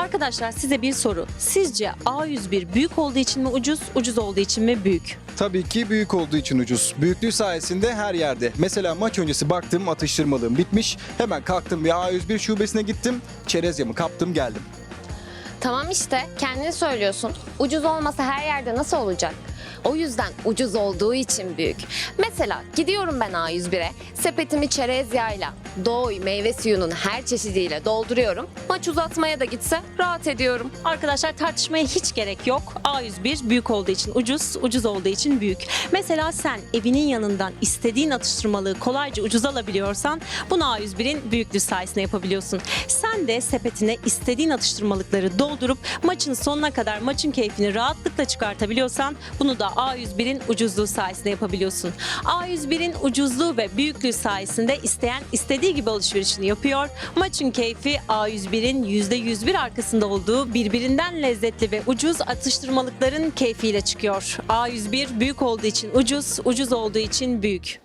Arkadaşlar size bir soru. Sizce A101 büyük olduğu için mi ucuz, ucuz olduğu için mi büyük? Tabii ki büyük olduğu için ucuz. Büyüklüğü sayesinde her yerde. Mesela maç öncesi baktım atıştırmalığım bitmiş. Hemen kalktım bir A101 şubesine gittim. Çerez yamı kaptım geldim. Tamam işte kendin söylüyorsun. Ucuz olmasa her yerde nasıl olacak? O yüzden ucuz olduğu için büyük. Mesela gidiyorum ben A101'e, sepetimi çerez doğuy meyve suyunun her çeşidiyle dolduruyorum. Maç uzatmaya da gitse rahat ediyorum. Arkadaşlar tartışmaya hiç gerek yok. A101 büyük olduğu için ucuz, ucuz olduğu için büyük. Mesela sen evinin yanından istediğin atıştırmalığı kolayca ucuz alabiliyorsan bunu A101'in büyüklüğü sayesinde yapabiliyorsun. Sen de sepetine istediğin atıştırmalıkları doldurup maçın sonuna kadar maçın keyfini rahatlıkla çıkartabiliyorsan bunu da A101'in ucuzluğu sayesinde yapabiliyorsun. A101'in ucuzluğu ve büyüklüğü sayesinde isteyen istediği gibi alışverişini yapıyor. Maçın keyfi A101'in %101 arkasında olduğu birbirinden lezzetli ve ucuz atıştırmalıkların keyfiyle çıkıyor. A101 büyük olduğu için ucuz, ucuz olduğu için büyük.